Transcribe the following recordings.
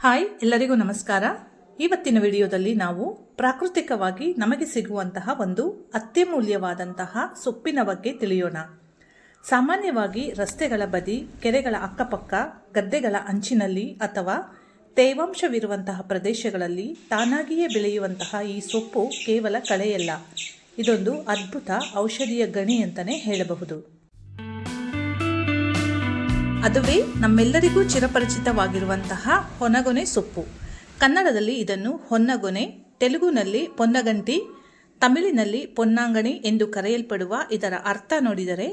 Hi, ಎಲ್ಲರಿಗೂ ನಮಸ್ಕಾರ. ಇವತ್ತಿನ ವಿಡಿಯೋದಲ್ಲಿ ನಾವು ಪ್ರಾಕೃತಿಕವಾಗಿ ನಮಗೆ ಸಿಗುವಂತಹ ಒಂದು ಅತ್ಯಮೂಲ್ಯವಾದಂತಹ ಸೊಪ್ಪಿನ ಬಗ್ಗೆ ತಿಳಿಯೋಣ. ಸಾಮಾನ್ಯವಾಗಿ ರಸ್ತೆಗಳ ಬದಿ, ಕೆರೆಗಳ ಅಕ್ಕಪಕ್ಕ, ಗದ್ದೆಗಳ ಅಂಚಿನಲ್ಲಿ ಅಥವಾ ತೇವಾಂಶವಿರುವಂತಹ ಪ್ರದೇಶಗಳಲ್ಲಿ ತಾನಾಗಿಯೇ ಬೆಳೆಯುವಂತಹ ಈ ಸೊಪ್ಪು ಕೇವಲ ಕಳೆಯಲ್ಲ. ಇದೊಂದು ಅದ್ಭುತ ಔಷಧೀಯ ಗಣಿ ಅಂತಲೇ ಹೇಳಬಹುದು. ಅದುವೇ ನಮ್ಮೆಲ್ಲರಿಗೂ ಚಿರಪರಿಚಿತವಾಗಿರುವಂತಹ ಹೊನಗೊನೆ ಸೊಪ್ಪು. ಕನ್ನಡದಲ್ಲಿ ಇದನ್ನು ಹೊನ್ನಗೊನೆ, ತೆಲುಗುನಲ್ಲಿ ಪೊನ್ನಗಂಟಿ, ತಮಿಳಿನಲ್ಲಿ ಪೊನ್ನಾಂಗಣಿ ಎಂದು ಕರೆಯಲ್ಪಡುವ ಇದರ ಅರ್ಥ ನೋಡಿದರೆ,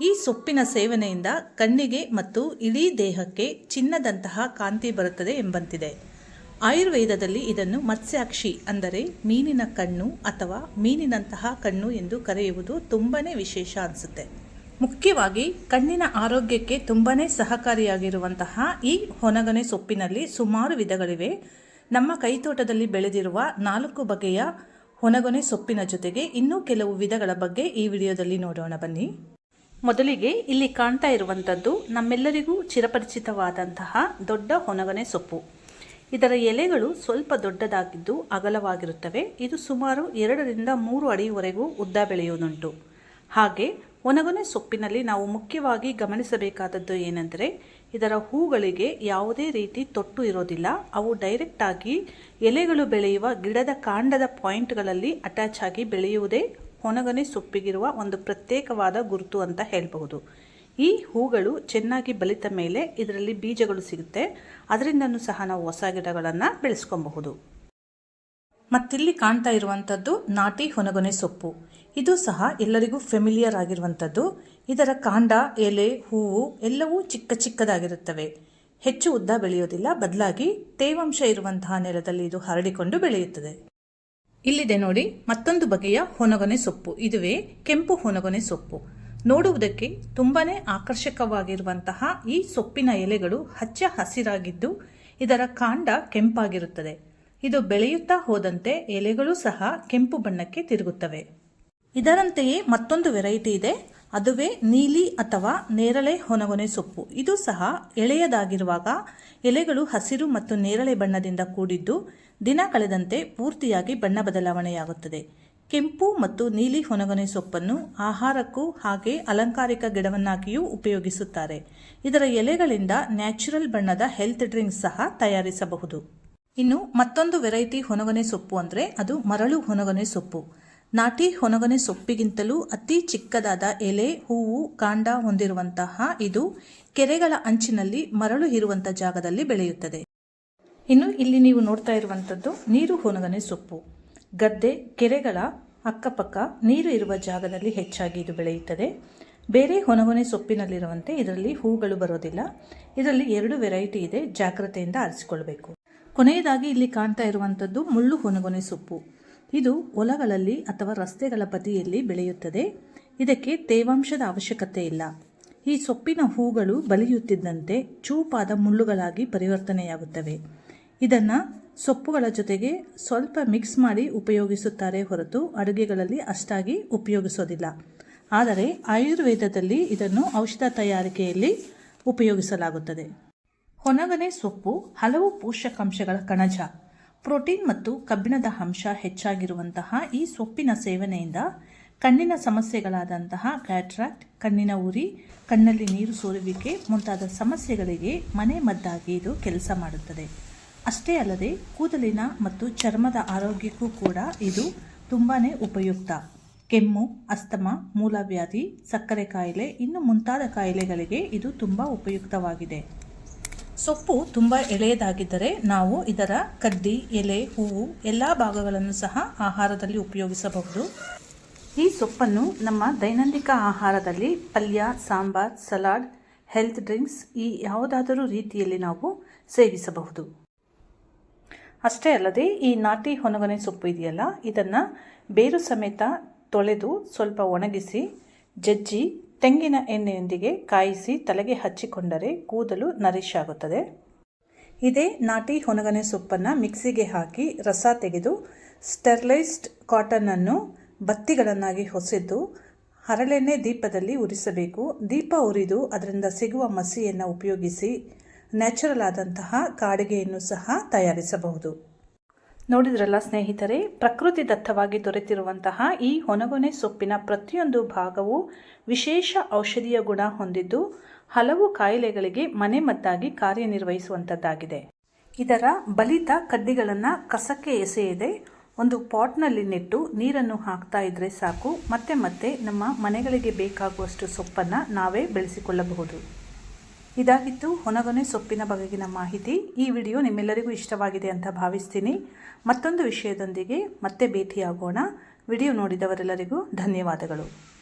ಈ ಸೊಪ್ಪಿನ ಸೇವನೆಯಿಂದ ಕಣ್ಣಿಗೆ ಮತ್ತು ಇಡೀ ದೇಹಕ್ಕೆ ಚಿನ್ನದಂತಹ ಕಾಂತಿ ಬರುತ್ತದೆ ಎಂಬಂತಿದೆ. ಆಯುರ್ವೇದದಲ್ಲಿ ಇದನ್ನು ಮತ್ಸ್ಯಾಕ್ಷಿ ಅಂದರೆ ಮೀನಿನ ಕಣ್ಣು ಅಥವಾ ಮೀನಿನಂತಹ ಕಣ್ಣು ಎಂದು ಕರೆಯುವುದು ತುಂಬನೇ ವಿಶೇಷ ಅನಿಸುತ್ತೆ. ಮುಖ್ಯವಾಗಿ ಕಣ್ಣಿನ ಆರೋಗ್ಯಕ್ಕೆ ತುಂಬಾ ಸಹಕಾರಿಯಾಗಿರುವಂತಹ ಈ ಹೊನಗನೆ ಸೊಪ್ಪಿನಲ್ಲಿ ಸುಮಾರು ವಿಧಗಳಿವೆ. ನಮ್ಮ ಕೈತೋಟದಲ್ಲಿ ಬೆಳೆದಿರುವ ನಾಲ್ಕು ಬಗೆಯ ಹೊನಗೊನೆ ಸೊಪ್ಪಿನ ಜೊತೆಗೆ ಇನ್ನೂ ಕೆಲವು ವಿಧಗಳ ಬಗ್ಗೆ ಈ ವಿಡಿಯೋದಲ್ಲಿ ನೋಡೋಣ ಬನ್ನಿ. ಮೊದಲಿಗೆ ಇಲ್ಲಿ ಕಾಣ್ತಾ ಇರುವಂಥದ್ದು ನಮ್ಮೆಲ್ಲರಿಗೂ ಚಿರಪರಿಚಿತವಾದಂತಹ ದೊಡ್ಡ ಹೊನಗನೆ ಸೊಪ್ಪು. ಇದರ ಎಲೆಗಳು ಸ್ವಲ್ಪ ದೊಡ್ಡದಾಗಿದ್ದು ಅಗಲವಾಗಿರುತ್ತವೆ. ಇದು ಸುಮಾರು ಎರಡರಿಂದ ಮೂರು ಅಡಿವರೆಗೂ ಉದ್ದ ಬೆಳೆಯುವುದುಂಟು. ಹಾಗೆ ಒಣಗೊನೆ ಸೊಪ್ಪಿನಲ್ಲಿ ನಾವು ಮುಖ್ಯವಾಗಿ ಗಮನಿಸಬೇಕಾದದ್ದು ಏನೆಂದರೆ ಇದರ ಹೂಗಳಿಗೆ ಯಾವುದೇ ರೀತಿ ತೊಟ್ಟು ಇರೋದಿಲ್ಲ. ಅವು ಡೈರೆಕ್ಟ್ ಆಗಿ ಎಲೆಗಳು ಬೆಳೆಯುವ ಗಿಡದ ಕಾಂಡದ ಪಾಯಿಂಟ್ಗಳಲ್ಲಿ ಅಟ್ಯಾಚ್ ಆಗಿ ಬೆಳೆಯುವುದೇ ಒಣಗೊನೆ ಸೊಪ್ಪಿಗಿರುವ ಒಂದು ಪ್ರತ್ಯೇಕವಾದ ಗುರುತು ಅಂತ ಹೇಳಬಹುದು. ಈ ಹೂಗಳು ಚೆನ್ನಾಗಿ ಬಲಿತ ಮೇಲೆ ಇದರಲ್ಲಿ ಬೀಜಗಳು ಸಿಗುತ್ತೆ. ಅದರಿಂದನೂ ಸಹ ನಾವು ಹೊಸ ಗಿಡಗಳನ್ನು ಬೆಳೆಸ್ಕೊಬಹುದು. ಮತ್ತಿಲ್ಲಿ ಕಾಣ್ತಾ ಇರುವಂಥದ್ದು ನಾಟಿ ಹೊನಗೊನೆ ಸೊಪ್ಪು. ಇದು ಸಹ ಎಲ್ಲರಿಗೂ ಫೆಮಿಲಿಯರ್ ಆಗಿರುವಂಥದ್ದು. ಇದರ ಕಾಂಡ, ಎಲೆ, ಹೂವು ಎಲ್ಲವೂ ಚಿಕ್ಕ ಚಿಕ್ಕದಾಗಿರುತ್ತವೆ. ಹೆಚ್ಚು ಉದ್ದ ಬೆಳೆಯೋದಿಲ್ಲ ಬದಲಾಗಿ ತೇವಾಂಶ ಇರುವಂತಹ ನೆಲದಲ್ಲಿ ಇದು ಹರಡಿಕೊಂಡು ಬೆಳೆಯುತ್ತದೆ. ಇಲ್ಲಿದೆ ನೋಡಿ, ಮತ್ತೊಂದು ಬಗೆಯ ಹೊನಗೊನೆ ಸೊಪ್ಪು. ಇದುವೇ ಕೆಂಪು ಹೊನಗೊನೆ ಸೊಪ್ಪು. ನೋಡುವುದಕ್ಕೆ ತುಂಬಾನೇ ಆಕರ್ಷಕವಾಗಿರುವಂತಹ ಈ ಸೊಪ್ಪಿನ ಎಲೆಗಳು ಹಚ್ಚ ಹಸಿರಾಗಿದ್ದು, ಇದರ ಕಾಂಡ ಕೆಂಪಾಗಿರುತ್ತದೆ. ಇದು ಬೆಳೆಯುತ್ತಾ ಹೋದಂತೆ ಎಲೆಗಳು ಸಹ ಕೆಂಪು ಬಣ್ಣಕ್ಕೆ ತಿರುಗುತ್ತವೆ. ಇದರಂತೆಯೇ ಮತ್ತೊಂದು ವೆರೈಟಿ ಇದೆ. ಅದುವೇ ನೀಲಿ ಅಥವಾ ನೇರಳೆ ಹೊನಗೊನೆ ಸೊಪ್ಪು. ಇದು ಸಹ ಎಳೆಯದಾಗಿರುವಾಗ ಎಲೆಗಳು ಹಸಿರು ಮತ್ತು ನೇರಳೆ ಬಣ್ಣದಿಂದ ಕೂಡಿದ್ದು ದಿನ ಕಳೆದಂತೆ ಪೂರ್ತಿಯಾಗಿ ಬಣ್ಣ ಬದಲಾವಣೆಯಾಗುತ್ತದೆ. ಕೆಂಪು ಮತ್ತು ನೀಲಿ ಹೊನಗೊನೆ ಸೊಪ್ಪನ್ನು ಆಹಾರಕ್ಕೂ ಹಾಗೆ ಅಲಂಕಾರಿಕ ಗಿಡವನ್ನಾಗಿಯೂ ಉಪಯೋಗಿಸುತ್ತಾರೆ. ಇದರ ಎಲೆಗಳಿಂದ ನ್ಯಾಚುರಲ್ ಬಣ್ಣದ ಹೆಲ್ತ್ ಡ್ರಿಂಕ್ಸ್ ಸಹ ತಯಾರಿಸಬಹುದು. ಇನ್ನು ಮತ್ತೊಂದು ವೆರೈಟಿ ಹೊನಗೊನೆ ಸೊಪ್ಪು ಅಂದರೆ ಅದು ಮರಳು ಹೊನಗೊನೆ ಸೊಪ್ಪು. ನಾಟಿ ಹೊನಗನೆ ಸೊಪ್ಪಿಗಿಂತಲೂ ಅತಿ ಚಿಕ್ಕದಾದ ಎಲೆ, ಹೂವು, ಕಾಂಡ ಹೊಂದಿರುವಂತಹ ಇದು ಕೆರೆಗಳ ಅಂಚಿನಲ್ಲಿ ಮರಳು ಇರುವಂಥ ಜಾಗದಲ್ಲಿ ಬೆಳೆಯುತ್ತದೆ. ಇನ್ನು ಇಲ್ಲಿ ನೀವು ನೋಡ್ತಾ ಇರುವಂಥದ್ದು ನೀರು ಹೊನಗನೆ ಸೊಪ್ಪು. ಗದ್ದೆ, ಕೆರೆಗಳ ಅಕ್ಕಪಕ್ಕ ನೀರು ಇರುವ ಜಾಗದಲ್ಲಿ ಹೆಚ್ಚಾಗಿ ಇದು ಬೆಳೆಯುತ್ತದೆ. ಬೇರೆ ಹೊನಗೊನೆ ಸೊಪ್ಪಿನಲ್ಲಿರುವಂತೆ ಇದರಲ್ಲಿ ಹೂಗಳು ಬರೋದಿಲ್ಲ. ಇದರಲ್ಲಿ ಎರಡು ವೆರೈಟಿ ಇದೆ, ಜಾಗ್ರತೆಯಿಂದ ಆರಿಸಿಕೊಳ್ಬೇಕು. ಕೊನೆಯದಾಗಿ ಇಲ್ಲಿ ಕಾಣ್ತಾ ಇರುವಂಥದ್ದು ಮುಳ್ಳು ಹೊನಗೊನೆ ಸೊಪ್ಪು. ಇದು ಹೊಲಗಳಲ್ಲಿ ಅಥವಾ ರಸ್ತೆಗಳ ಬದಿಯಲ್ಲಿ ಬೆಳೆಯುತ್ತದೆ. ಇದಕ್ಕೆ ತೇವಾಂಶದ ಅವಶ್ಯಕತೆ ಇಲ್ಲ. ಈ ಸೊಪ್ಪಿನ ಹೂಗಳು ಬಲಿಯುತ್ತಿದ್ದಂತೆ ಚೂಪಾದ ಮುಳ್ಳುಗಳಾಗಿ ಪರಿವರ್ತನೆಯಾಗುತ್ತವೆ. ಇದನ್ನು ಸೊಪ್ಪುಗಳ ಜೊತೆಗೆ ಸ್ವಲ್ಪ ಮಿಕ್ಸ್ ಮಾಡಿ ಉಪಯೋಗಿಸುತ್ತಾರೆ ಹೊರತು ಅಡುಗೆಗಳಲ್ಲಿ ಅಷ್ಟಾಗಿ ಉಪಯೋಗಿಸೋದಿಲ್ಲ. ಆದರೆ ಆಯುರ್ವೇದದಲ್ಲಿ ಇದನ್ನು ಔಷಧ ತಯಾರಿಕೆಯಲ್ಲಿ ಉಪಯೋಗಿಸಲಾಗುತ್ತದೆ. ಹೊನಗನೆ ಸೊಪ್ಪು ಹಲವು ಪೋಷಕಾಂಶಗಳ ಕಣಜ. ಪ್ರೋಟೀನ್ ಮತ್ತು ಕಬ್ಬಿಣದ ಅಂಶ ಹೆಚ್ಚಾಗಿರುವಂತಹ ಈ ಸೊಪ್ಪಿನ ಸೇವನೆಯಿಂದ ಕಣ್ಣಿನ ಸಮಸ್ಯೆಗಳಾದಂತಹ ಕ್ಯಾಟ್ರಾಕ್ಟ್, ಕಣ್ಣಿನ ಉರಿ, ಕಣ್ಣಲ್ಲಿ ನೀರು ಸೋರುವಿಕೆ ಮುಂತಾದ ಸಮಸ್ಯೆಗಳಿಗೆ ಮನೆ ಮದ್ದಾಗಿ ಇದು ಕೆಲಸ ಮಾಡುತ್ತದೆ. ಅಷ್ಟೇ ಅಲ್ಲದೆ ಕೂದಲಿನ ಮತ್ತು ಚರ್ಮದ ಆರೋಗ್ಯಕ್ಕೂ ಕೂಡ ಇದು ತುಂಬಾ ಉಪಯುಕ್ತ. ಕೆಮ್ಮು, ಅಸ್ತಮ ಮೂಲವ್ಯಾಧಿ ಸಕ್ಕರೆ ಕಾಯಿಲೆ, ಇನ್ನು ಮುಂತಾದ ಕಾಯಿಲೆಗಳಿಗೆ ಇದು ತುಂಬ ಉಪಯುಕ್ತವಾಗಿದೆ. ಸೊಪ್ಪು ತುಂಬ ಎಳೆಯದಾಗಿದ್ದರೆ ನಾವು ಇದರ ಕಡ್ಡಿ, ಎಲೆ, ಹೂವು ಎಲ್ಲ ಭಾಗಗಳನ್ನು ಸಹ ಆಹಾರದಲ್ಲಿ ಉಪಯೋಗಿಸಬಹುದು. ಈ ಸೊಪ್ಪನ್ನು ನಮ್ಮ ದೈನಂದಿನ ಆಹಾರದಲ್ಲಿ ಪಲ್ಯ, ಸಾಂಬಾರ್, ಸಲಾಡ್, ಹೆಲ್ತ್ ಡ್ರಿಂಕ್ಸ್ ಈ ಯಾವುದಾದರೂ ರೀತಿಯಲ್ಲಿ ನಾವು ಸೇವಿಸಬಹುದು. ಅಷ್ಟೇ ಅಲ್ಲದೆ ಈ ನಾಟಿ ಹೊನಗನೆ ಸೊಪ್ಪು ಇದೆಯಲ್ಲ, ಇದನ್ನು ಬೇರು ಸಮೇತ ತೊಳೆದು ಸ್ವಲ್ಪ ಒಣಗಿಸಿ ಜಜ್ಜಿ ತೆಂಗಿನ ಎಣ್ಣೆಯೊಂದಿಗೆ ಕಾಯಿಸಿ ತಲೆಗೆ ಹಚ್ಚಿಕೊಂಡರೆ ಕೂದಲು ನರಿಶ್ ಆಗುತ್ತದೆ ಇದೇ ನಾಟಿ ಹೊನಗನೆ ಸೊಪ್ಪನ್ನು ಮಿಕ್ಸಿಗೆ ಹಾಕಿ ರಸ ತೆಗೆದು ಸ್ಟೆರ್ಲೈಸ್ಡ್ ಕಾಟನನ್ನು ಬತ್ತಿಗಳನ್ನಾಗಿ ಹೊಸೆದು ಹರಳೆಣ್ಣೆ ದೀಪದಲ್ಲಿ ಉರಿಸಬೇಕು. ದೀಪ ಉರಿದು ಅದರಿಂದ ಸಿಗುವ ಮಸಿಯನ್ನು ಉಪಯೋಗಿಸಿ ನ್ಯಾಚುರಲ್ ಆದಂತಹ ಕಾಡಿಗೆಯನ್ನು ಸಹ ತಯಾರಿಸಬಹುದು. ನೋಡಿದ್ರಲ್ಲ ಸ್ನೇಹಿತರೆ, ಪ್ರಕೃತಿ ದತ್ತವಾಗಿ ದೊರೆತಿರುವಂತಹ ಈ ಹೊನಗೊನೆ ಸೊಪ್ಪಿನ ಪ್ರತಿಯೊಂದು ಭಾಗವು ವಿಶೇಷ ಔಷಧೀಯ ಗುಣ ಹೊಂದಿದ್ದು, ಹಲವು ಕಾಯಿಲೆಗಳಿಗೆ ಮನೆಮದ್ದಾಗಿ ಕಾರ್ಯನಿರ್ವಹಿಸುವಂಥದ್ದಾಗಿದೆ ಇದರ ಬಲಿತ ಕಡ್ಡಿಗಳನ್ನು ಕಸಕ್ಕೆ ಎಸೆಯದೆ ಒಂದು ಪಾಟ್ನಲ್ಲಿ ನೆಟ್ಟು ನೀರನ್ನು ಹಾಕ್ತಾ ಇದ್ರೆ ಸಾಕು. ಮತ್ತೆ ಮತ್ತೆ ನಮ್ಮ ಮನೆಗಳಿಗೆ ಬೇಕಾಗುವಷ್ಟು ಸೊಪ್ಪನ್ನು ನಾವೇ ಬೆಳೆಸಿಕೊಳ್ಳಬಹುದು. ಇದಾಗಿತ್ತು ಹೊನಗೊನೆ ಸೊಪ್ಪಿನ ಬಗೆಗಿನ ಮಾಹಿತಿ. ಈ ವಿಡಿಯೋ ನಿಮ್ಮೆಲ್ಲರಿಗೂ ಇಷ್ಟವಾಗಿದೆ ಅಂತ ಭಾವಿಸ್ತೀನಿ. ಮತ್ತೊಂದು ವಿಷಯದೊಂದಿಗೆ ಮತ್ತೆ ಭೇಟಿಯಾಗೋಣ. ವಿಡಿಯೋ ನೋಡಿದವರೆಲ್ಲರಿಗೂ ಧನ್ಯವಾದಗಳು.